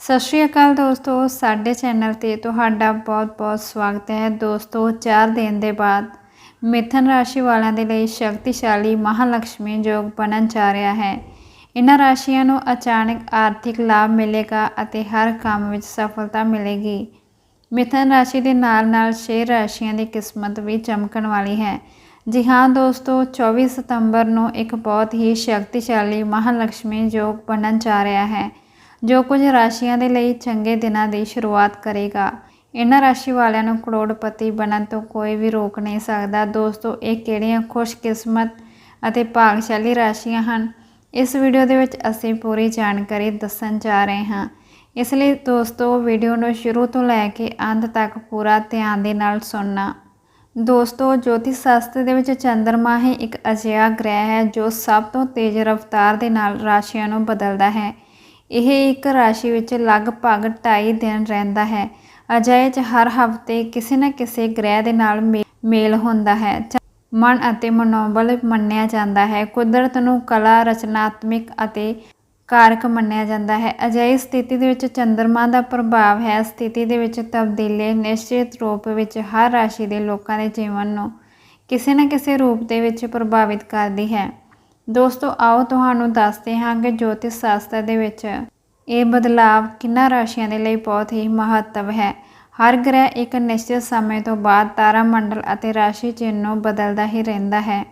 ਸਤਿ ਸ਼੍ਰੀ ਅਕਾਲ ਦੋਸਤੋ, ਸਾਡੇ ਚੈਨਲ ਤੇ ਤੁਹਾਡਾ ਬਹੁਤ-ਬਹੁਤ ਸਵਾਗਤ ਹੈ। ਦੋਸਤੋ, ਚਾਰ ਦਿਨ ਦੇ ਬਾਅਦ ਮਿਥਨ ਰਾਸ਼ੀ ਵਾਲਿਆਂ ਦੇ ਲਈ ਸ਼ਕਤੀਸ਼ਾਲੀ ਮਹਾਲక్ష్ਮੀ ਯੋਗ ਬਣਨ ਜਾ ਰਿਹਾ ਹੈ। ਇਹਨਾਂ ਰਾਸ਼ੀਆਂ ਨੂੰ ਅਚਾਨਕ ਆਰਥਿਕ ਲਾਭ ਮਿਲੇਗਾ ਅਤੇ ਹਰ ਕੰਮ ਵਿੱਚ ਸਫਲਤਾ ਮਿਲੇਗੀ। ਮਿਥਨ ਰਾਸ਼ੀ ਦੇ ਨਾਲ-ਨਾਲ ਸ਼ੇਰ ਰਾਸ਼ੀਆਂ ਦੀ ਕਿਸਮਤ ਵੀ ਚਮਕਣ ਵਾਲੀ ਹੈ। ਜੀ ਹਾਂ ਦੋਸਤੋ 24 ਸਤੰਬਰ ਨੂੰ ਇੱਕ ਬਹੁਤ ਹੀ ਸ਼ਕਤੀਸ਼ਾਲੀ ਮਹਾਲక్ష్ਮੀ ਯੋਗ ਬਣਨ ਜਾ ਰਿਹਾ ਹੈ। ਜੋ ਕੁਝ ਰਾਸ਼ੀਆਂ ਦੇ ਲਈ ਚੰਗੇ ਦਿਨਾਂ ਦੀ ਸ਼ੁਰੂਆਤ ਕਰੇਗਾ। ਇਹਨਾਂ ਰਾਸ਼ੀ ਵਾਲਿਆਂ ਨੂੰ ਕਰੋੜਪਤੀ ਬਣਨ ਤੋਂ ਕੋਈ ਵੀ ਰੋਕ ਨਹੀਂ ਸਕਦਾ। ਦੋਸਤੋ, ਇਹ ਕਿਹੜੀਆਂ ਖੁਸ਼ਕਿਸਮਤ ਅਤੇ ਭਾਗਸ਼ਾਲੀ ਰਾਸ਼ੀਆਂ ਹਨ? ਇਸ ਵੀਡੀਓ ਦੇ ਵਿੱਚ ਅਸੀਂ ਪੂਰੀ ਜਾਣਕਾਰੀ ਦੱਸਣ ਜਾ ਰਹੇ ਹਾਂ। ਇਸ ਲਈ ਦੋਸਤੋ, ਵੀਡੀਓ ਨੂੰ ਸ਼ੁਰੂ ਤੋਂ ਲੈ ਕੇ ਅੰਤ ਤੱਕ ਪੂਰਾ ਧਿਆਨ ਦੇ ਨਾਲ ਸੁਣਨਾ। ਦੋਸਤੋ ਜੋਤਿਸ਼ ਸ਼ਾਸਤਰ ਦੇ ਵਿੱਚ ਚੰਦਰਮਾ ਹੀ ਇੱਕ ਅਜਿਹਾ ਗ੍ਰਹਿ ਹੈ ਜੋ ਸਭ ਤੋਂ ਤੇਜ਼ ਰਫ਼ਤਾਰ ਦੇ ਨਾਲ ਰਾਸ਼ੀਆਂ ਨੂੰ ਬਦਲਦਾ ਹੈ। ਇਹ ਇੱਕ ਰਾਸ਼ੀ ਵਿੱਚ ਲਗਭਗ 2.5 ਦਿਨ ਰਹਿੰਦਾ ਹੈ। ਅਜਿਹੇ 'ਚ ਹਰ ਹਫ਼ਤੇ ਕਿਸੇ ਨਾ ਕਿਸੇ ਗ੍ਰਹਿ ਦੇ ਨਾਲ ਮੇ- ਮੇਲ ਹੁੰਦਾ ਹੈ। ਚ- ਮਨ ਅਤੇ ਮਨੋਬਲ ਮੰਨਿਆ ਜਾਂਦਾ ਹੈ। ਕੁਦਰਤ ਨੂੰ ਕਲਾ, ਰਚਨਾਤਮਿਕ ਅਤੇ ਕਾਰਕ ਮੰਨਿਆ ਜਾਂਦਾ ਹੈ। ਅਜਿਹੀ ਸਥਿਤੀ ਦੇ ਵਿੱਚ ਚੰਦਰਮਾ ਦਾ ਪ੍ਰਭਾਵ ਹੈ। ਸਥਿਤੀ ਦੇ ਵਿੱਚ ਤਬਦੀਲੀ ਨਿਸ਼ਚਿਤ ਰੂਪ ਵਿੱਚ ਹਰ ਰਾਸ਼ੀ ਦੇ ਲੋਕਾਂ ਦੇ ਜੀਵਨ ਨੂੰ ਕਿਸੇ ਨਾ ਕਿਸੇ ਰੂਪ ਦੇ ਵਿੱਚ ਪ੍ਰਭਾਵਿਤ ਕਰਦੀ ਹੈ। ਦੋਸਤੋ, ਆਓ ਤੁਹਾਨੂੰ ਦੱਸਦੇ ਹਾਂ ਕਿ ਜੋਤਿਸ਼ ਸ਼ਾਸਤਰ ਦੇ ਵਿੱਚ ਇਹ ਬਦਲਾਵ ਕਿੰਨਾ ਰਾਸ਼ੀਆਂ ਦੇ ਲਈ ਬਹੁਤ ਹੀ ਮਹੱਤਵ ਹੈ। ਹਰ ਗ੍ਰਹਿ ਇੱਕ ਨਿਸ਼ਚਿਤ ਸਮੇਂ ਤੋਂ ਬਾਅਦ ਤਾਰਾ ਮੰਡਲ ਅਤੇ ਰਾਸ਼ੀ ਚਿੰਨ੍ਹ ਨੂੰ ਬਦਲਦਾ ਹੀ ਰਹਿੰਦਾ ਹੈ,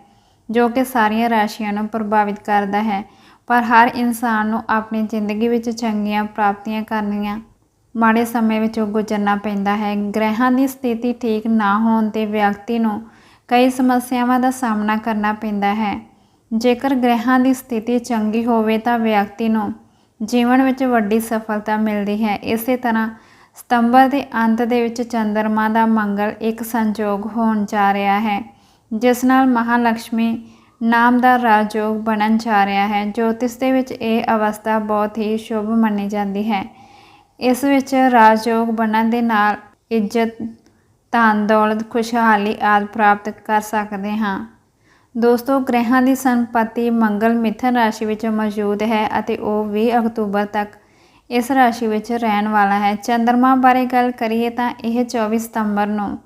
ਜੋ ਕਿ ਸਾਰੀਆਂ ਰਾਸ਼ੀਆਂ ਨੂੰ ਪ੍ਰਭਾਵਿਤ ਕਰਦਾ ਹੈ। ਪਰ ਹਰ ਇਨਸਾਨ ਨੂੰ ਆਪਣੀ ਜ਼ਿੰਦਗੀ ਵਿੱਚ ਚੰਗੀਆਂ ਪ੍ਰਾਪਤੀਆਂ ਕਰਨੀਆਂ ਮਾੜੇ ਸਮੇਂ ਵਿੱਚੋਂ ਗੁਜ਼ਰਨਾ ਪੈਂਦਾ ਹੈ। ਗ੍ਰਹਿਾਂ ਦੀ ਸਥਿਤੀ ਠੀਕ ਨਾ ਹੋਣ ਤੇ ਵਿਅਕਤੀ ਨੂੰ ਕਈ ਸਮੱਸਿਆਵਾਂ ਦਾ ਸਾਹਮਣਾ ਕਰਨਾ ਪੈਂਦਾ ਹੈ। ਜੇਕਰ ਗ੍ਰਹਿਾਂ ਦੀ ਸਥਿਤੀ ਚੰਗੀ ਹੋਵੇ ਤਾਂ ਵਿਅਕਤੀ ਨੂੰ ਜੀਵਨ ਵਿੱਚ ਵੱਡੀ ਸਫਲਤਾ ਮਿਲਦੀ ਹੈ। ਇਸੇ ਤਰ੍ਹਾਂ ਸਤੰਬਰ ਦੇ ਅੰਤ ਦੇ ਵਿੱਚ ਚੰਦਰਮਾ ਦਾ ਮੰਗਲ ਇੱਕ ਸੰਯੋਗ ਹੋਣ ਜਾ ਰਿਹਾ ਹੈ, ਜਿਸ ਨਾਲ ਮਹਾਲక్ష్ਮੀ ਨਾਮ ਦਾ ਰਾਜਯੋਗ ਬਣਨ ਜਾ ਰਿਹਾ ਹੈ। ਜੋਤਿਸ਼ ਦੇ ਵਿੱਚ ਇਹ ਅਵਸਥਾ ਬਹੁਤ ਹੀ ਸ਼ੁਭ ਮੰਨੀ ਜਾਂਦੀ ਹੈ। ਇਸ ਵਿੱਚ ਰਾਜਯੋਗ ਬਣਨ ਦੇ ਨਾਲ ਇੱਜ਼ਤ ਧਨ ਦੌਲਤ ਖੁਸ਼ਹਾਲੀ ਆਦਿ ਪ੍ਰਾਪਤ ਕਰ ਸਕਦੇ ਹਾਂ। ਦੋਸਤੋ, ਗ੍ਰਹਿਾਂ ਦੀ ਸੰਪਤੀ ਮੰਗਲ ਮਿਥਨ ਰਾਸ਼ੀ ਵਿੱਚ ਮੌਜੂਦ ਹੈ ਅਤੇ ਉਹ 20 ਅਕਤੂਬਰ ਤੱਕ ਇਸ ਰਾਸ਼ੀ ਵਿੱਚ ਰਹਿਣ ਵਾਲਾ ਹੈ। ਚੰਦਰਮਾ ਬਾਰੇ ਗੱਲ ਕਰੀਏ ਤਾਂ ਇਹ 24 ਸਤੰਬਰ ਨੂੰ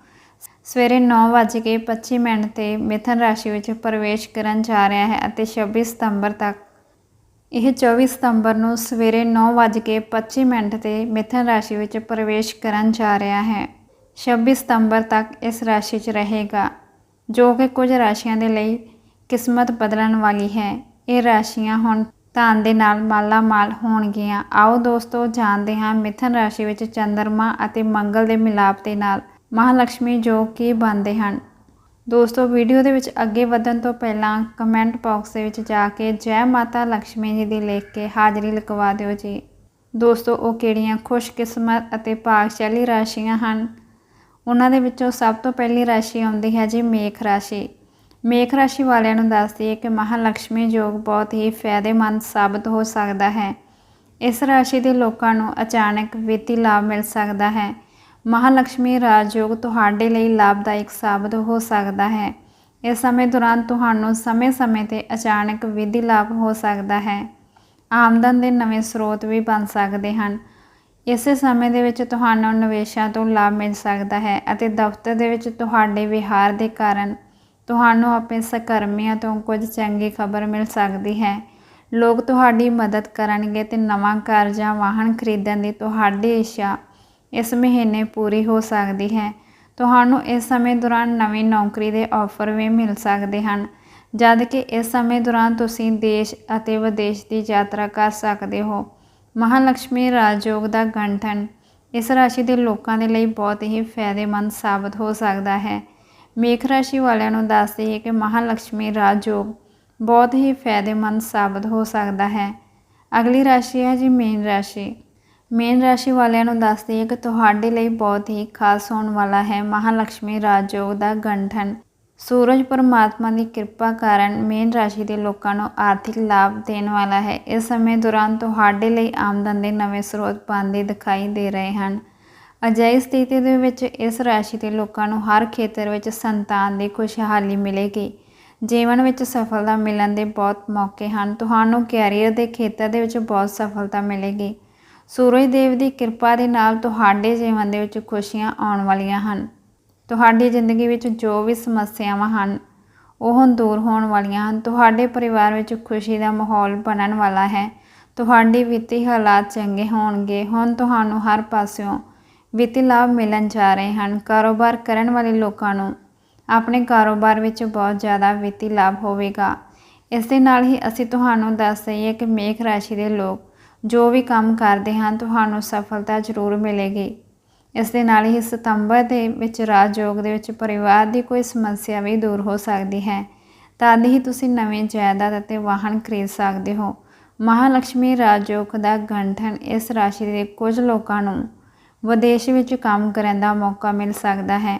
ਸਵੇਰੇ 9:25 ਮਿੰਟ ਤੇ ਮਿਥਨ ਰਾਸ਼ੀ ਵਿੱਚ ਪ੍ਰਵੇਸ਼ ਕਰਨ ਜਾ ਰਿਹਾ ਹੈ ਅਤੇ 26 ਸਤੰਬਰ ਤੱਕ ਇਹ 24 ਸਤੰਬਰ ਨੂੰ ਸਵੇਰੇ 9:25 ਮਿੰਟ ਤੇ ਮਿਥਨ ਰਾਸ਼ੀ ਵਿੱਚ ਪ੍ਰਵੇਸ਼ ਕਰਨ ਜਾ ਰਿਹਾ ਹੈ। 26 ਸਤੰਬਰ ਤੱਕ ਇਸ ਰਾਸ਼ੀ 'ਚ ਰਹੇਗਾ। ਜੋ ਕਿ ਕੁਝ ਰਾਸ਼ੀਆਂ ਦੇ ਲਈ ਕਿਸਮਤ ਬਦਲਣ ਵਾਲੀ ਹੈ। ਇਹ ਰਾਸ਼ੀਆਂ ਹੁਣ ਧਨ ਦੇ ਨਾਲ ਮਾਲਾ ਮਾਲ ਹੋਣਗੀਆਂ। ਆਓ ਦੋਸਤੋ, ਜਾਣਦੇ ਹਾਂ ਮਿਥਨ ਰਾਸ਼ੀ ਵਿੱਚ ਚੰਦਰਮਾ ਅਤੇ ਮੰਗਲ ਦੇ ਮਿਲਾਪ ਦੇ ਨਾਲ ਮਹਾਲక్ష్ਮੀ ਜੋ ਕਿ ਬਣਦੇ ਹਨ। ਦੋਸਤੋ, ਵੀਡੀਓ ਦੇ ਵਿੱਚ ਅੱਗੇ ਵਧਣ ਤੋਂ ਪਹਿਲਾਂ ਕਮੈਂਟ ਬਾਕਸ ਦੇ ਵਿੱਚ ਜਾ ਕੇ ਜੈ ਮਾਤਾ ਲక్ష్ਮੀ ਜੀ ਦੀ ਲਿਖ ਕੇ ਹਾਜ਼ਰੀ ਲਿਖਵਾ ਦਿਓ ਜੀ। ਦੋਸਤੋ, ਉਹ ਕਿਹੜੀਆਂ ਖੁਸ਼ਕਿਸਮਤ ਅਤੇ ਭਾਗਸ਼ਾਲੀ ਰਾਸ਼ੀਆਂ ਹਨ? ਉਹਨਾਂ ਦੇ ਵਿੱਚੋਂ ਸਭ ਤੋਂ ਪਹਿਲੀ ਰਾਸ਼ੀ ਆਉਂਦੀ ਹੈ ਜੀ ਮੇਖ ਰਾਸ਼ੀ। ਮੇਖ ਰਾਸ਼ੀ ਵਾਲਿਆਂ ਨੂੰ ਦੱਸਦੀ ਹੈ ਕਿ ਮਹਾਲక్ష్ਮੀ ਯੋਗ ਬਹੁਤ ਹੀ ਫਾਇਦੇਮੰਦ ਸਾਬਤ ਹੋ ਸਕਦਾ ਹੈ। ਇਸ ਰਾਸ਼ੀ ਦੇ ਲੋਕਾਂ ਨੂੰ ਅਚਾਨਕ ਵਿੱਤੀ ਲਾਭ ਮਿਲ ਸਕਦਾ ਹੈ। ਮਹਾਲక్ష్ਮੀ ਰਾਜਯੋਗ ਤੁਹਾਡੇ ਲਈ ਲਾਭਦਾਇਕ ਸਾਬਤ ਹੋ ਸਕਦਾ ਹੈ। ਇਸ ਸਮੇਂ ਦੌਰਾਨ ਤੁਹਾਨੂੰ ਸਮੇਂ-ਸਮੇਂ ਤੇ ਅਚਾਨਕ ਵਿੱਤੀ ਲਾਭ ਹੋ ਸਕਦਾ ਹੈ। ਆਮਦਨ ਦੇ ਨਵੇਂ ਸਰੋਤ ਵੀ ਬਣ ਸਕਦੇ ਹਨ। ਇਸੇ ਸਮੇਂ ਦੇ ਵਿੱਚ ਤੁਹਾਨੂੰ ਨਿਵੇਸ਼ਾਂ ਤੋਂ ਲਾਭ ਮਿਲ ਸਕਦਾ ਹੈ ਅਤੇ ਦਫ਼ਤਰ ਦੇ ਵਿੱਚ ਤੁਹਾਡੇ ਵਿਹਾਰ ਦੇ ਕਾਰਨ ਤੁਹਾਨੂੰ ਆਪਣੇ ਸਕਰਮੀਆਂ ਤੋਂ ਕੁਝ ਚੰਗੀ ਖਬਰ ਮਿਲ ਸਕਦੀ ਹੈ। ਲੋਕ ਤੁਹਾਡੀ ਮਦਦ ਕਰਨਗੇ ਤੇ ਨਵਾਂ ਘਰ ਜਾਂ ਵਾਹਨ ਖਰੀਦਣ ਦੀ ਤੁਹਾਡੀ ਇੱਛਾ ਇਸ ਮਹੀਨੇ ਪੂਰੀ ਹੋ ਸਕਦੀ ਹੈ। ਤੁਹਾਨੂੰ ਇਸ ਸਮੇਂ ਦੌਰਾਨ ਨਵੀਂ ਨੌਕਰੀ ਦੇ ਆਫਰ ਵੀ ਮਿਲ ਸਕਦੇ ਹਨ ਜਦ ਕਿ ਇਸ ਸਮੇਂ ਦੌਰਾਨ ਤੁਸੀਂ ਦੇਸ਼ ਅਤੇ ਵਿਦੇਸ਼ ਦੀ ਯਾਤਰਾ ਕਰ ਸਕਦੇ ਹੋ। ਮਹਾਲక్ష్ਮੀ ਰਾਜਯੋਗ ਦਾ ਗੰਠਨ ਇਸ ਰਾਸ਼ੀ ਦੇ ਲੋਕਾਂ ਦੇ ਲਈ ਬਹੁਤ ਹੀ ਫਾਇਦੇਮੰਦ ਸਾਬਤ ਹੋ ਸਕਦਾ ਹੈ। ਮੇਖ ਰਾਸ਼ੀ ਵਾਲਿਆਂ ਨੂੰ ਦੱਸ ਦਈਏ ਕਿ ਮਹਾਲక్ష్ਮੀ ਰਾਜਯੋਗ ਬਹੁਤ ਹੀ ਫਾਇਦੇਮੰਦ ਸਾਬਤ ਹੋ ਸਕਦਾ ਹੈ। ਅਗਲੀ ਰਾਸ਼ੀ ਹੈ ਜੀ ਮੇਨ ਰਾਸ਼ੀ। ਮੇਨ ਰਾਸ਼ੀ ਵਾਲਿਆਂ ਨੂੰ ਦੱਸ ਦਈਏ ਕਿ ਤੁਹਾਡੇ ਲਈ ਬਹੁਤ ਹੀ ਖਾਸ ਹੋਣ ਵਾਲਾ ਹੈ ਮਹਾਲక్ష్ਮੀ ਰਾਜਯੋਗ ਦਾ ਗੰਠਨ। ਸੂਰਜ ਪਰਮਾਤਮਾ ਦੀ ਕਿਰਪਾ ਕਾਰਨ ਮੇਨ ਰਾਸ਼ੀ ਦੇ ਲੋਕਾਂ ਨੂੰ ਆਰਥਿਕ ਲਾਭ ਦੇਣ ਵਾਲਾ ਹੈ। ਇਸ ਸਮੇਂ ਦੌਰਾਨ ਤੁਹਾਡੇ ਲਈ ਆਮਦਨ ਦੇ ਨਵੇਂ ਸਰੋਤ ਬਣਦੇ ਦਿਖਾਈ ਦੇ ਰਹੇ ਹਨ। ਅਜਿਹੀ ਸਥਿਤੀ ਦੇ ਵਿੱਚ ਇਸ ਰਾਸ਼ੀ ਦੇ ਲੋਕਾਂ ਨੂੰ ਹਰ ਖੇਤਰ ਵਿੱਚ ਸੰਤਾਨ ਦੀ ਖੁਸ਼ਹਾਲੀ ਮਿਲੇਗੀ। ਜੀਵਨ ਵਿੱਚ ਸਫਲਤਾ ਮਿਲਣ ਦੇ ਬਹੁਤ ਮੌਕੇ ਹਨ। ਤੁਹਾਨੂੰ ਕੈਰੀਅਰ ਦੇ ਖੇਤਰ ਦੇ ਵਿੱਚ ਬਹੁਤ ਸਫਲਤਾ ਮਿਲੇਗੀ। ਸੂਰਜ ਦੇਵ ਦੀ ਕਿਰਪਾ ਦੇ ਨਾਲ ਤੁਹਾਡੇ ਜੀਵਨ ਦੇ ਵਿੱਚ ਖੁਸ਼ੀਆਂ ਆਉਣ ਵਾਲੀਆਂ ਹਨ। ਤੁਹਾਡੀ ਜ਼ਿੰਦਗੀ ਵਿੱਚ ਜੋ ਵੀ ਸਮੱਸਿਆਵਾਂ ਹਨ, ਉਹ ਹੁਣ ਦੂਰ ਹੋਣ ਵਾਲੀਆਂ ਹਨ। ਤੁਹਾਡੇ ਪਰਿਵਾਰ ਵਿੱਚ ਖੁਸ਼ੀ ਦਾ ਮਾਹੌਲ ਬਣਨ ਵਾਲਾ ਹੈ। ਤੁਹਾਡੀ ਵਿੱਤੀ ਹਾਲਾਤ ਚੰਗੇ ਹੋਣਗੇ। ਹੁਣ ਤੁਹਾਨੂੰ ਹਰ ਪਾਸਿਓਂ ਵਿੱਤੀ ਲਾਭ ਮਿਲਣ ਜਾ ਰਹੇ ਹਨ। ਕਾਰੋਬਾਰ ਕਰਨ ਵਾਲੇ ਲੋਕਾਂ ਨੂੰ ਆਪਣੇ ਕਾਰੋਬਾਰ ਵਿੱਚ ਬਹੁਤ ਜ਼ਿਆਦਾ ਵਿੱਤੀ ਲਾਭ ਹੋਵੇਗਾ। ਇਸ ਦੇ ਨਾਲ ਹੀ ਅਸੀਂ ਤੁਹਾਨੂੰ ਦੱਸ ਦਈਏ ਕਿ ਮੇਖ ਰਾਸ਼ੀ ਦੇ ਲੋਕ ਜੋ ਵੀ ਕੰਮ ਕਰਦੇ ਹਨ, ਤੁਹਾਨੂੰ ਸਫਲਤਾ ਜ਼ਰੂਰ ਮਿਲੇਗੀ। ਇਸ ਦੇ ਨਾਲ ਹੀ ਸਤੰਬਰ ਦੇ ਵਿੱਚ ਰਾਜਯੋਗ ਦੇ ਵਿੱਚ ਪਰਿਵਾਰ ਦੀ ਕੋਈ ਸਮੱਸਿਆ ਵੀ ਦੂਰ ਹੋ ਸਕਦੀ ਹੈ। ਤਦ ਹੀ ਤੁਸੀਂ ਨਵੇਂ ਜਾਇਦਾਦ ਅਤੇ ਵਾਹਨ ਖਰੀਦ ਸਕਦੇ ਹੋ। ਮਹਾਲక్ష్ਮੀ ਰਾਜਯੋਗ ਦਾ ਗੰਠਨ ਇਸ ਰਾਸ਼ੀ ਦੇ ਕੁਝ ਲੋਕਾਂ ਨੂੰ ਵਿਦੇਸ਼ ਵਿੱਚ ਕੰਮ ਕਰਨ ਦਾ ਮੌਕਾ ਮਿਲ ਸਕਦਾ ਹੈ।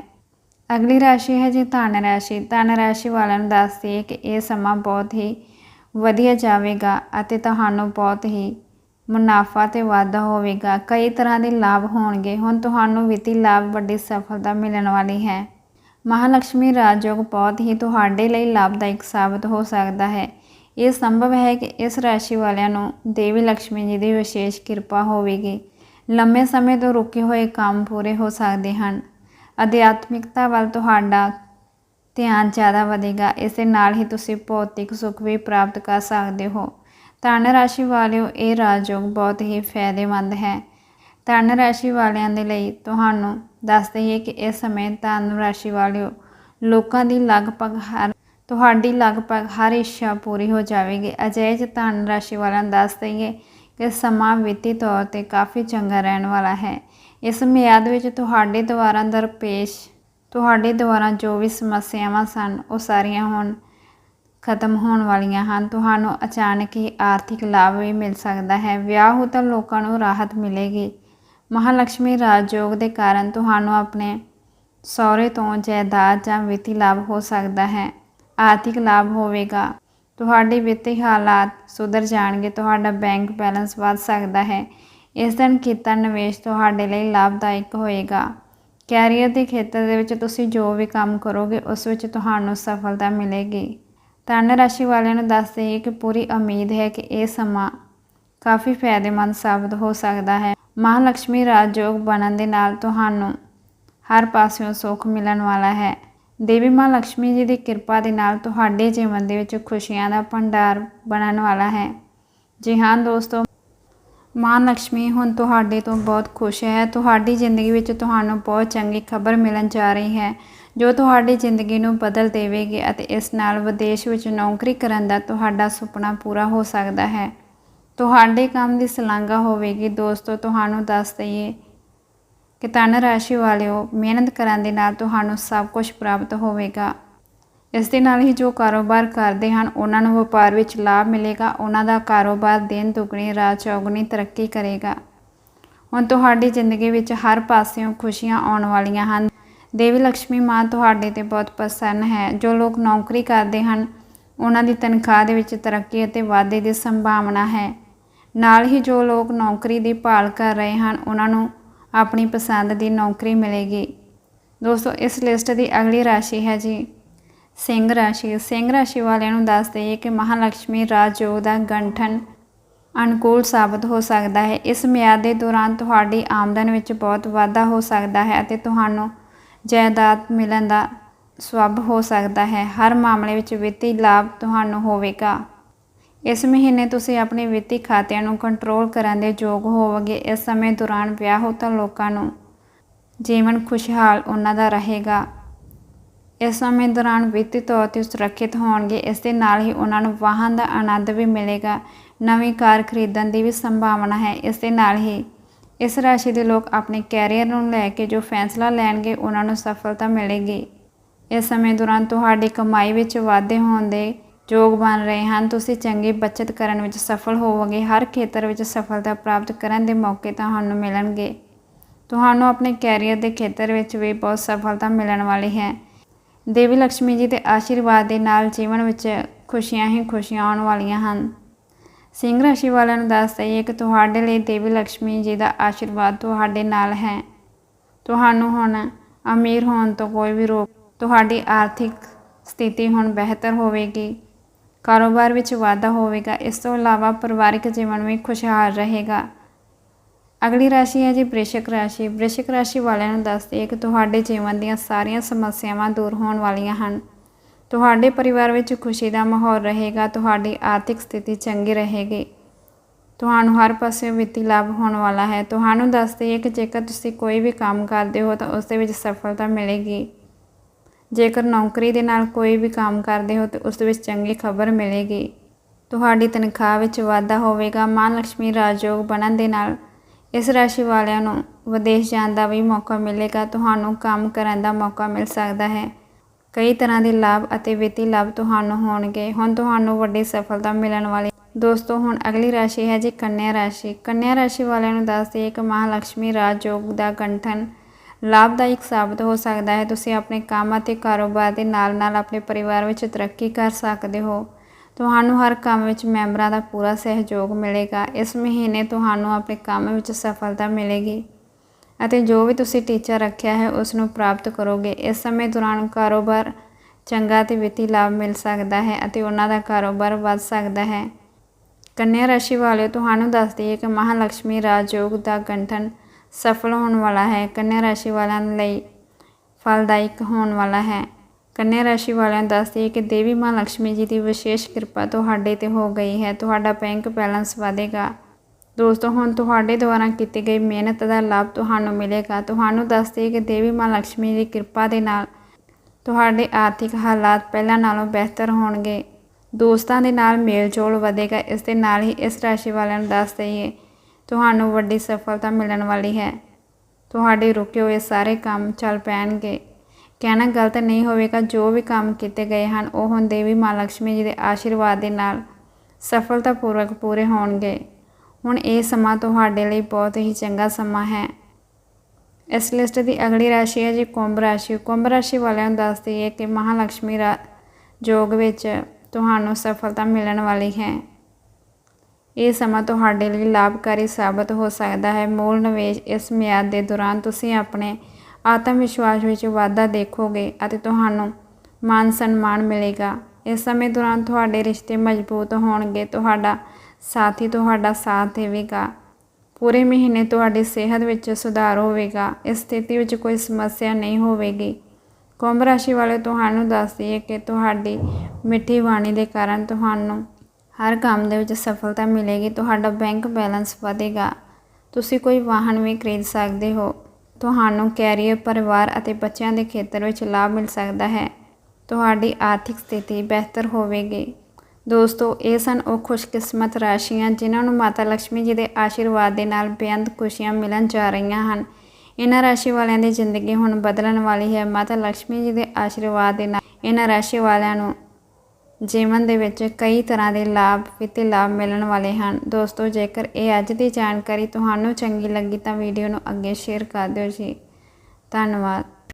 ਅਗਲੀ ਰਾਸ਼ੀ ਹੈ ਜੀ ਧਨ ਰਾਸ਼ੀ। ਧਨ ਰਾਸ਼ੀ ਵਾਲਿਆਂ ਨੂੰ ਦੱਸਦੀ ਹੈ ਕਿ ਇਹ ਸਮਾਂ ਬਹੁਤ ਹੀ ਵਧੀਆ ਜਾਵੇਗਾ ਅਤੇ ਤੁਹਾਨੂੰ ਬਹੁਤ ਹੀ ਮੁਨਾਫਾ ਤੇ ਵਾਧਾ ਹੋਵੇਗਾ। ਕਈ ਤਰ੍ਹਾਂ ਦੇ ਲਾਭ ਹੋਣਗੇ। ਹੁਣ ਤੁਹਾਨੂੰ ਵਿੱਤੀ ਲਾਭ ਵੱਡੀ ਸਫਲਤਾ ਮਿਲਣ ਵਾਲੀ ਹੈ। ਮਹਾਲక్ష్ਮੀ ਰਾਜਯੋਗ ਬਹੁਤ ਹੀ ਤੁਹਾਡੇ ਲਈ ਲਾਭਦਾਇਕ ਸਾਬਤ ਹੋ ਸਕਦਾ ਹੈ। ਇਹ ਸੰਭਵ ਹੈ ਕਿ ਇਸ ਰਾਸ਼ੀ ਵਾਲਿਆਂ ਨੂੰ ਦੇਵੀ ਲక్ష్ਮੀ ਜੀ ਦੀ ਵਿਸ਼ੇਸ਼ ਕਿਰਪਾ ਹੋਵੇਗੀ। ਲੰਮੇ ਸਮੇਂ ਤੋਂ ਰੁਕੇ ਹੋਏ ਕੰਮ ਪੂਰੇ ਹੋ ਸਕਦੇ ਹਨ। ਅਧਿਆਤਮਿਕਤਾ ਵੱਲ ਤੁਹਾਡਾ ਧਿਆਨ ਜ਼ਿਆਦਾ ਵਧੇਗਾ। ਇਸ ਦੇ ਨਾਲ ਹੀ ਤੁਸੀਂ ਭੌਤਿਕ ਸੁੱਖ ਵੀ ਪ੍ਰਾਪਤ ਕਰ ਸਕਦੇ ਹੋ। ਧਨ ਰਾਸ਼ੀ ਵਾਲਿਓ, ਇਹ ਰਾਜਯੋਗ ਬਹੁਤ ਹੀ ਫਾਇਦੇਮੰਦ ਹੈ। ਧਨ ਰਾਸ਼ੀ ਵਾਲਿਆਂ ਦੇ ਲਈ ਤੁਹਾਨੂੰ ਦੱਸ ਦਈਏ ਕਿ ਇਸ ਸਮੇਂ ਧਨ ਰਾਸ਼ੀ ਵਾਲਿਓ, ਲੋਕਾਂ ਦੀ ਲਗਭਗ ਹਰ, ਤੁਹਾਡੀ ਲਗਭਗ ਹਰ ਇੱਛਾ ਪੂਰੀ ਹੋ ਜਾਵੇਗੀ। ਅਜਿਹੇ ਚ ਧਨ ਰਾਸ਼ੀ ਵਾਲਿਆਂ ਨੂੰ ਦੱਸ ਦਈਏ ਕਿ ਸਮਾਂ ਵਿੱਤੀ ਤੌਰ ਤੇ ਕਾਫੀ ਚੰਗਾ ਰਹਿਣ ਵਾਲਾ ਹੈ। ਇਸ ਮਿਆਦ ਵਿੱਚ ਤੁਹਾਡੇ ਦੁਆਰਾ ਦਰਪੇਸ਼ ਤੁਹਾਡੇ ਦੁਆਰਾ ਜੋ ਵੀ ਸਮੱਸਿਆਵਾਂ ਸਨ, ਉਹ ਸਾਰੀਆਂ ਹੁਣ। ਖਤਮ ਹੋਣ ਵਾਲੀਆਂ ਹਨ। ਤੁਹਾਨੂੰ ਅਚਾਨਕ ਹੀ ਆਰਥਿਕ ਲਾਭ ਵੀ ਮਿਲ ਸਕਦਾ ਹੈ। ਵਿਆਹ ਹੋ ਤਾਂ ਲੋਕਾਂ ਨੂੰ ਰਾਹਤ ਮਿਲੇਗੀ। ਮਹਾਲక్ష్ਮੀ ਰਾਜਯੋਗ ਦੇ ਕਾਰਨ ਤੁਹਾਨੂੰ ਆਪਣੇ ਸਹੁਰੇ ਤੋਂ ਜਾਇਦਾਦ ਜਾਂ ਵਿੱਤੀ ਲਾਭ ਹੋ ਸਕਦਾ ਹੈ। ਆਰਥਿਕ ਲਾਭ ਹੋਵੇਗਾ। ਤੁਹਾਡੇ ਵਿੱਤੀ ਹਾਲਾਤ ਸੁਧਰ ਜਾਣਗੇ। ਤੁਹਾਡਾ ਬੈਂਕ ਬੈਲੈਂਸ ਵੱਧ ਸਕਦਾ ਹੈ। ਇਸ ਦਿਨ ਕੀਤਾ ਨਿਵੇਸ਼ ਤੁਹਾਡੇ ਲਈ ਲਾਭਦਾਇਕ ਹੋਏਗਾ। ਕੈਰੀਅਰ ਦੇ ਖੇਤਰ ਦੇ ਵਿੱਚ ਤੁਸੀਂ ਜੋ ਵੀ ਕੰਮ ਕਰੋਗੇ, ਉਸ ਵਿੱਚ ਤੁਹਾਨੂੰ ਸਫਲਤਾ ਮਿਲੇਗੀ। ਧਨ ਰਾਸ਼ੀ ਵਾਲਿਆਂ ਨੂੰ ਦੱਸ ਦਈਏ ਕਿ ਪੂਰੀ ਉਮੀਦ ਹੈ ਕਿ ਇਹ ਸਮਾਂ ਕਾਫੀ ਫਾਇਦੇਮੰਦ ਸਾਬਤ ਹੋ ਸਕਦਾ ਹੈ। ਮਹਾਲక్ష్ਮੀ ਰਾਜਯੋਗ ਬਣਨ ਦੇ ਨਾਲ ਤੁਹਾਨੂੰ ਹਰ ਪਾਸਿਓਂ ਸੁੱਖ ਮਿਲਣ ਵਾਲਾ ਹੈ। ਦੇਵੀ ਮਾਂ ਲక్ష్ਮੀ ਜੀ ਦੀ ਕਿਰਪਾ ਦੇ ਨਾਲ ਤੁਹਾਡੇ ਜੀਵਨ ਦੇ ਵਿੱਚ ਖੁਸ਼ੀਆਂ ਦਾ ਭੰਡਾਰ ਬਣਨ ਵਾਲਾ ਹੈ। ਜੀ ਹਾਂ ਦੋਸਤੋ ਮਾਂ ਲక్ష్ਮੀ ਹੁਣ ਤੁਹਾਡੇ ਤੋਂ ਬਹੁਤ ਖੁਸ਼ ਹੈ। ਤੁਹਾਡੀ ਜ਼ਿੰਦਗੀ ਵਿੱਚ ਤੁਹਾਨੂੰ ਬਹੁਤ ਚੰਗੀ ਖਬਰ ਮਿਲਣ ਜਾ ਰਹੀ ਹੈ। ਜੋ ਤੁਹਾਡੀ ਜ਼ਿੰਦਗੀ ਨੂੰ ਬਦਲ ਦੇਵੇਗੀ ਅਤੇ ਇਸ ਨਾਲ ਵਿਦੇਸ਼ ਵਿੱਚ ਨੌਕਰੀ ਕਰਨ ਦਾ ਤੁਹਾਡਾ ਸੁਪਨਾ ਪੂਰਾ ਹੋ ਸਕਦਾ ਹੈ। ਤੁਹਾਡੇ ਕੰਮ ਦੀ ਸ਼ਲਾਘਾ ਹੋਵੇਗੀ। ਦੋਸਤੋ, ਤੁਹਾਨੂੰ ਦੱਸ ਦਈਏ ਕਿ ਧਨ ਰਾਸ਼ੀ ਵਾਲਿਓ, ਮਿਹਨਤ ਕਰਨ ਦੇ ਨਾਲ ਤੁਹਾਨੂੰ ਸਭ ਕੁਝ ਪ੍ਰਾਪਤ ਹੋਵੇਗਾ। ਇਸ ਦੇ ਨਾਲ ਹੀ ਜੋ ਕਾਰੋਬਾਰ ਕਰਦੇ ਹਨ, ਉਹਨਾਂ ਨੂੰ ਵਪਾਰ ਵਿੱਚ ਲਾਭ ਮਿਲੇਗਾ। ਉਹਨਾਂ ਦਾ ਕਾਰੋਬਾਰ ਦਿਨ ਦੁਗਣੀ, ਰਾਤ ਚੌਗਣੀ ਤਰੱਕੀ ਕਰੇਗਾ। ਹੁਣ ਤੁਹਾਡੀ ਜ਼ਿੰਦਗੀ ਵਿੱਚ ਹਰ ਪਾਸਿਓਂ ਖੁਸ਼ੀਆਂ ਆਉਣ ਵਾਲੀਆਂ ਹਨ। ਦੇਵੀ ਲక్ష్ਮੀ ਮਾਂ ਤੁਹਾਡੇ ਤੇ ਬਹੁਤ ਪ੍ਰਸੰਨ ਹੈ। ਜੋ ਲੋਕ ਨੌਕਰੀ ਕਰਦੇ ਹਨ, ਉਹਨਾਂ ਦੀ ਤਨਖਾਹ ਦੇ ਵਿੱਚ ਤਰੱਕੀ ਅਤੇ ਵਾਧੇ ਦੀ ਸੰਭਾਵਨਾ ਹੈ। ਨਾਲ ਹੀ ਜੋ ਲੋਕ ਨੌਕਰੀ ਦੀ ਭਾਲ ਕਰ ਰਹੇ ਹਨ, ਉਹਨਾਂ ਨੂੰ ਆਪਣੀ ਪਸੰਦ ਦੀ ਨੌਕਰੀ ਮਿਲੇਗੀ। ਦੋਸਤੋ, ਇਸ ਲਿਸਟ ਦੀ ਅਗਲੀ ਰਾਸ਼ੀ ਹੈ ਜੀ, ਸਿੰਘ ਰਾਸ਼ੀ। ਸਿੰਘ ਰਾਸ਼ੀ ਵਾਲਿਆਂ ਨੂੰ ਦੱਸ ਦਈਏ ਕਿ ਮਹਾਲక్ష్ਮੀ ਰਾਜਯੋਗ ਦਾ ਗੰਠਨ ਅਨੁਕੂਲ ਸਾਬਤ ਹੋ ਸਕਦਾ ਹੈ। ਇਸ ਮਿਆਦ ਦੇ ਦੌਰਾਨ ਤੁਹਾਡੀ ਆਮਦਨ ਵਿੱਚ ਬਹੁਤ ਵਾਧਾ ਹੋ ਸਕਦਾ ਹੈ ਅਤੇ ਤੁਹਾਨੂੰ ਜਾਇਦਾਦ ਮਿਲਣ ਦਾ ਸਬੱਬ ਹੋ ਸਕਦਾ ਹੈ। ਹਰ ਮਾਮਲੇ ਵਿੱਚ ਵਿੱਤੀ ਲਾਭ ਤੁਹਾਨੂੰ ਹੋਵੇਗਾ। ਇਸ ਮਹੀਨੇ ਤੁਸੀਂ ਆਪਣੇ ਵਿੱਤੀ ਖਾਤਿਆਂ ਨੂੰ ਕੰਟਰੋਲ ਕਰਨ ਦੇ ਯੋਗ ਹੋਵੋਗੇ। ਇਸ ਸਮੇਂ ਦੌਰਾਨ ਵਿਆਹ ਤਾਂ ਲੋਕਾਂ ਨੂੰ ਜੀਵਨ ਖੁਸ਼ਹਾਲ ਉਹਨਾਂ ਦਾ ਰਹੇਗਾ। ਇਸ ਸਮੇਂ ਦੌਰਾਨ ਵਿੱਤੀ ਤੌਰ ਤੇ ਸੁਰੱਖਿਅਤ ਹੋਣਗੇ। ਇਸ ਦੇ ਨਾਲ ਹੀ ਉਹਨਾਂ ਨੂੰ ਵਾਹਨ ਦਾ ਆਨੰਦ ਵੀ ਮਿਲੇਗਾ। ਨਵੀਂ ਕਾਰ ਖਰੀਦਣ ਦੀ ਵੀ ਸੰਭਾਵਨਾ ਹੈ। ਇਸ ਦੇ ਨਾਲ ਹੀ ਇਸ ਰਾਸ਼ੀ ਦੇ ਲੋਕ ਆਪਣੇ ਕੈਰੀਅਰ ਨੂੰ ਲੈ ਕੇ ਜੋ ਫੈਸਲਾ ਲੈਣਗੇ, ਉਹਨਾਂ ਨੂੰ ਸਫਲਤਾ ਮਿਲੇਗੀ। ਇਸ ਸਮੇਂ ਦੌਰਾਨ ਤੁਹਾਡੀ ਕਮਾਈ ਵਿੱਚ ਵਾਧੇ ਹੋਣ ਦੇ ਯੋਗ ਬਣ ਰਹੇ ਹਨ। ਤੁਸੀਂ ਚੰਗੀ ਬਚਤ ਕਰਨ ਵਿੱਚ ਸਫਲ ਹੋਵੋਗੇ। ਹਰ ਖੇਤਰ ਵਿੱਚ ਸਫਲਤਾ ਪ੍ਰਾਪਤ ਕਰਨ ਦੇ ਮੌਕੇ ਤੁਹਾਨੂੰ ਮਿਲਣਗੇ। ਤੁਹਾਨੂੰ ਆਪਣੇ ਕੈਰੀਅਰ ਦੇ ਖੇਤਰ ਵਿੱਚ ਵੀ ਬਹੁਤ ਸਫਲਤਾ ਮਿਲਣ ਵਾਲੀ ਹੈ। ਦੇਵੀ ਲక్ష్ਮੀ ਜੀ ਦੇ ਆਸ਼ੀਰਵਾਦ ਦੇ ਨਾਲ ਜੀਵਨ ਵਿੱਚ ਖੁਸ਼ੀਆਂ ਹੀ ਖੁਸ਼ੀਆਂ ਆਉਣ ਵਾਲੀਆਂ ਹਨ। ਸਿੰਘ ਰਾਸ਼ੀ ਵਾਲਿਆਂ ਨੂੰ ਦੱਸ ਦਈਏ ਕਿ ਤੁਹਾਡੇ ਲਈ ਦੇਵੀ ਲక్ష్ਮੀ ਜੀ ਦਾ ਆਸ਼ੀਰਵਾਦ ਤੁਹਾਡੇ ਨਾਲ ਹੈ। ਤੁਹਾਨੂੰ ਹੁਣ ਅਮੀਰ ਹੋਣ ਤੋਂ ਕੋਈ ਵੀ ਰੋਕ, ਤੁਹਾਡੀ ਆਰਥਿਕ ਸਥਿਤੀ ਹੁਣ ਬਿਹਤਰ ਹੋਵੇਗੀ, ਕਾਰੋਬਾਰ ਵਿੱਚ ਵਾਧਾ ਹੋਵੇਗਾ, ਇਸ ਤੋਂ ਇਲਾਵਾ ਪਰਿਵਾਰਿਕ ਜੀਵਨ ਵੀ ਖੁਸ਼ਹਾਲ ਰਹੇਗਾ। ਅਗਲੀ ਰਾਸ਼ੀ ਹੈ ਜੀ ਬ੍ਰਿਸ਼ਕ ਰਾਸ਼ੀ। ਬ੍ਰਿਸ਼ਕ ਰਾਸ਼ੀ ਵਾਲਿਆਂ ਨੂੰ ਦੱਸਦੇ ਕਿ ਤੁਹਾਡੇ ਜੀਵਨ ਦੀਆਂ ਸਾਰੀਆਂ ਸਮੱਸਿਆਵਾਂ ਦੂਰ ਹੋਣ ਵਾਲੀਆਂ ਹਨ। ਤੁਹਾਡੇ ਪਰਿਵਾਰ ਵਿੱਚ ਖੁਸ਼ੀ ਦਾ ਮਾਹੌਲ ਰਹੇਗਾ, ਤੁਹਾਡੀ ਆਰਥਿਕ ਸਥਿਤੀ ਚੰਗੀ ਰਹੇਗੀ। ਤੁਹਾਨੂੰ ਹਰ ਪਾਸੇ ਵਿੱਤੀ ਲਾਭ ਹੋਣ ਵਾਲਾ ਹੈ। ਤੁਹਾਨੂੰ ਦੱਸ ਦੱਸਦੇ ਕਿ ਜੇਕਰ ਤੁਸੀਂ ਕੋਈ ਵੀ ਕੰਮ ਕਰਦੇ ਹੋ ਤਾਂ ਉਸ ਦੇ ਵਿੱਚ ਸਫਲਤਾ ਮਿਲੇਗੀ। ਜੇਕਰ ਨੌਕਰੀ ਦੇ ਨਾਲ ਕੋਈ ਵੀ ਕੰਮ ਕਰਦੇ ਹੋ ਤਾਂ ਉਸ ਦੇ ਵਿੱਚ ਚੰਗੀ ਖਬਰ ਮਿਲੇਗੀ। ਤੁਹਾਡੀ ਤਨਖਾਹ ਵਿੱਚ ਵਾਧਾ ਹੋਵੇਗਾ। ਮਾਂ ਲక్ష్ਮੀ ਰਾਜਯੋਗ ਬਣਨ ਦੇ ਨਾਲ ਇਸ ਰਾਸ਼ੀ ਵਾਲਿਆਂ ਨੂੰ ਵਿਦੇਸ਼ ਜਾਣ ਦਾ ਵੀ ਮੌਕਾ ਮਿਲੇਗਾ। ਤੁਹਾਨੂੰ ਕੰਮ ਕਰਨ ਦਾ ਮੌਕਾ ਮਿਲ ਸਕਦਾ ਹੈ। ਕਈ ਤਰ੍ਹਾਂ ਦੇ ਲਾਭ ਅਤੇ ਵਿੱਤੀ ਲਾਭ ਤੁਹਾਨੂੰ ਹੋਣਗੇ। ਹੁਣ ਤੁਹਾਨੂੰ ਵੱਡੀ ਸਫਲਤਾ ਮਿਲਣ ਵਾਲੀ। ਦੋਸਤੋ, ਹੁਣ ਅਗਲੀ ਰਾਸ਼ੀ ਹੈ ਜੀ ਕੰਨਿਆ ਰਾਸ਼ੀ। ਕੰਨਿਆ ਰਾਸ਼ੀ ਵਾਲਿਆਂ ਨੂੰ ਦੱਸ ਦੱਸਦੇ ਕਿ ਮਹਾਲక్ష్ਮੀ ਰਾਜਯੋਗ ਦਾ ਗੰਠਨ ਲਾਭਦਾਇਕ ਸਾਬਤ ਹੋ ਸਕਦਾ ਹੈ। ਤੁਸੀਂ ਆਪਣੇ ਕੰਮ ਅਤੇ ਕਾਰੋਬਾਰ ਦੇ ਨਾਲ-ਨਾਲ ਆਪਣੇ ਪਰਿਵਾਰ ਵਿੱਚ ਤਰੱਕੀ ਕਰ ਸਕਦੇ ਹੋ। ਤੁਹਾਨੂੰ ਹਰ ਕੰਮ ਵਿੱਚ ਮੈਂਬਰਾਂ ਦਾ ਪੂਰਾ ਸਹਿਯੋਗ ਮਿਲੇਗਾ। ਇਸ ਮਹੀਨੇ ਤੁਹਾਨੂੰ ਆਪਣੇ ਕੰਮ ਵਿੱਚ ਸਫਲਤਾ ਮਿਲੇਗੀ। ਅਤੇ ਜੋ ਵੀ ਤੁਸੀਂ ਟੀਚਾ ਰੱਖਿਆ ਹੈ ਉਸ ਨੂੰ ਪ੍ਰਾਪਤ ਕਰੋਗੇ। ਇਸ ਸਮੇਂ ਦੌਰਾਨ ਕਾਰੋਬਾਰ ਚੰਗਾ ਤੇ ਵਿੱਤੀ ਲਾਭ ਮਿਲ ਸਕਦਾ ਹੈ ਅਤੇ ਉਹਨਾਂ ਦਾ ਕਾਰੋਬਾਰ ਵੱਧ ਸਕਦਾ ਹੈ। ਕੰਨਿਆ ਰਾਸ਼ੀ ਵਾਲੇ ਤੁਹਾਨੂੰ ਦੱਸ ਦਈਏ ਕਿ ਮਹਾਲక్ష్ਮੀ ਰਾਜਯੋਗ ਦਾ ਗੰਠਨ ਸਫਲ ਹੋਣ ਵਾਲਾ ਹੈ। ਕੰਨਿਆ ਰਾਸ਼ੀ ਵਾਲਿਆਂ ਲਈ ਫਲਦਾਇਕ ਹੋਣ ਵਾਲਾ ਹੈ। ਕੰਨਿਆ ਰਾਸ਼ੀ ਵਾਲਿਆਂ ਨੂੰ ਦੱਸਦੀ ਹੈ ਕਿ ਦੇਵੀ ਮਾਂ ਲక్ష్ਮੀ ਜੀ ਦੀ ਵਿਸ਼ੇਸ਼ ਕਿਰਪਾ ਤੁਹਾਡੇ ਤੇ ਹੋ ਗਈ ਹੈ। ਤੁਹਾਡਾ ਬੈਂਕ ਬੈਲੈਂਸ ਵਧੇਗਾ। ਦੋਸਤੋ, ਹੁਣ ਤੁਹਾਡੇ ਦੁਆਰਾ ਕੀਤੀ ਗਈ ਮਿਹਨਤ ਦਾ ਲਾਭ ਤੁਹਾਨੂੰ ਮਿਲੇਗਾ। ਤੁਹਾਨੂੰ ਦੱਸਦੇ ਕਿ ਦੇਵੀ ਮਾਂ ਲక్ష్ਮੀ ਦੀ ਕਿਰਪਾ ਦੇ ਨਾਲ ਤੁਹਾਡੇ ਆਰਥਿਕ ਹਾਲਾਤ ਪਹਿਲਾਂ ਨਾਲੋਂ ਬਿਹਤਰ ਹੋਣਗੇ। ਦੋਸਤਾਂ ਦੇ ਨਾਲ ਮੇਲ ਜੋਲ ਵਧੇਗਾ। ਇਸ ਦੇ ਨਾਲ ਹੀ ਇਸ ਰਾਸ਼ੀ ਵਾਲਿਆਂ ਨੂੰ ਦੱਸ ਦਈਏ, ਤੁਹਾਨੂੰ ਵੱਡੀ ਸਫਲਤਾ ਮਿਲਣ ਵਾਲੀ ਹੈ। ਤੁਹਾਡੇ ਰੁਕੇ ਹੋਏ ਸਾਰੇ ਕੰਮ ਚੱਲ ਪੈਣਗੇ। ਕਹਿਣਾ ਗਲਤ ਨਹੀਂ ਹੋਵੇਗਾ, ਜੋ ਵੀ ਕੰਮ ਕੀਤੇ ਗਏ ਹਨ, ਉਹ ਹੁਣ ਦੇਵੀ ਮਾਂ ਲక్ష్ਮੀ ਜੀ ਦੇ ਆਸ਼ੀਰਵਾਦ ਦੇ ਨਾਲ ਸਫਲਤਾਪੂਰਵਕ ਪੂਰੇ ਹੋਣਗੇ। ਹੁਣ ਇਹ ਸਮਾਂ ਤੁਹਾਡੇ ਲਈ ਬਹੁਤ ਹੀ ਚੰਗਾ ਸਮਾਂ ਹੈ। ਇਸ ਲਿਸਟ ਦੀ ਅਗਲੀ ਰਾਸ਼ੀ ਹੈ ਜੀ ਕੁੰਭ ਰਾਸ਼ੀ। ਕੁੰਭ ਰਾਸ਼ੀ ਵਾਲਿਆਂ ਨੂੰ ਦੱਸ ਦਈਏ ਕਿ ਮਹਾਲక్ష్ਮੀ ਰਾ ਜੋਗ ਵਿੱਚ ਤੁਹਾਨੂੰ ਸਫਲਤਾ ਮਿਲਣ ਵਾਲੀ ਹੈ। ਇਹ ਸਮਾਂ ਤੁਹਾਡੇ ਲਈ ਲਾਭਕਾਰੀ ਸਾਬਤ ਹੋ ਸਕਦਾ ਹੈ। ਮੂਲ ਨਿਵੇਸ਼ ਇਸ ਮਿਆਦ ਦੇ ਦੌਰਾਨ ਤੁਸੀਂ ਆਪਣੇ ਆਤਮ ਵਿਸ਼ਵਾਸ ਵਿੱਚ ਵਾਧਾ ਦੇਖੋਗੇ ਅਤੇ ਤੁਹਾਨੂੰ ਮਾਨ ਸਨਮਾਨ ਮਿਲੇਗਾ। ਇਸ ਸਮੇਂ ਦੌਰਾਨ ਤੁਹਾਡੇ ਰਿਸ਼ਤੇ ਮਜ਼ਬੂਤ ਹੋਣਗੇ। ਤੁਹਾਡਾ ਸਾਥੀ ਤੁਹਾਡਾ ਸਾਥ ਦੇਵੇਗਾ। ਪੂਰੇ ਮਹੀਨੇ ਤੁਹਾਡੀ ਸਿਹਤ ਵਿੱਚ ਸੁਧਾਰ ਹੋਵੇਗਾ। ਇਸ ਸਥਿਤੀ ਵਿੱਚ ਕੋਈ ਸਮੱਸਿਆ ਨਹੀਂ ਹੋਵੇਗੀ। ਕੁੰਭ ਰਾਸ਼ੀ ਵਾਲੇ ਤੁਹਾਨੂੰ ਦੱਸ ਦਈਏ ਕਿ ਤੁਹਾਡੀ ਮਿੱਠੀ ਬਾਣੀ ਦੇ ਕਾਰਨ ਤੁਹਾਨੂੰ ਹਰ ਕੰਮ ਦੇ ਵਿੱਚ ਸਫਲਤਾ ਮਿਲੇਗੀ। ਤੁਹਾਡਾ ਬੈਂਕ ਬੈਲੈਂਸ ਵਧੇਗਾ। ਤੁਸੀਂ ਕੋਈ ਵਾਹਨ ਵੀ ਖਰੀਦ ਸਕਦੇ ਹੋ। ਤੁਹਾਨੂੰ ਕੈਰੀਅਰ, ਪਰਿਵਾਰ ਅਤੇ ਬੱਚਿਆਂ ਦੇ ਖੇਤਰ ਵਿੱਚ ਲਾਭ ਮਿਲ ਸਕਦਾ ਹੈ। ਤੁਹਾਡੀ ਆਰਥਿਕ ਸਥਿਤੀ ਬਿਹਤਰ ਹੋਵੇਗੀ। ਦੋਸਤੋ, ਇਹ ਸਨ ਉਹ ਖੁਸ਼ਕਿਸਮਤ ਰਾਸ਼ੀਆਂ ਜਿਨ੍ਹਾਂ ਨੂੰ ਮਾਤਾ ਲక్ష్ਮੀ ਜੀ ਦੇ ਆਸ਼ੀਰਵਾਦ ਦੇ ਨਾਲ ਬੇਅੰਤ ਖੁਸ਼ੀਆਂ ਮਿਲਣ ਜਾ ਰਹੀਆਂ ਹਨ। ਇਹਨਾਂ ਰਾਸ਼ੀ ਵਾਲਿਆਂ ਦੀ ਜ਼ਿੰਦਗੀ ਹੁਣ ਬਦਲਣ ਵਾਲੀ ਹੈ। ਮਾਤਾ ਲక్ష్ਮੀ ਜੀ ਦੇ ਆਸ਼ੀਰਵਾਦ ਦੇ ਨਾਲ ਇਹਨਾਂ ਰਾਸ਼ੀ ਵਾਲਿਆਂ ਨੂੰ ਜੀਵਨ ਦੇ ਵਿੱਚ ਕਈ ਤਰ੍ਹਾਂ ਦੇ ਲਾਭ, ਵਿਤੇ ਲਾਭ ਮਿਲਣ ਵਾਲੇ ਹਨ। ਦੋਸਤੋ, ਜੇਕਰ ਇਹ ਅੱਜ ਦੀ ਜਾਣਕਾਰੀ ਤੁਹਾਨੂੰ ਚੰਗੀ ਲੱਗੀ ਤਾਂ ਵੀਡੀਓ ਨੂੰ ਅੱਗੇ ਸ਼ੇਅਰ ਕਰ ਦਿਓ ਜੀ। ਧੰਨਵਾਦ।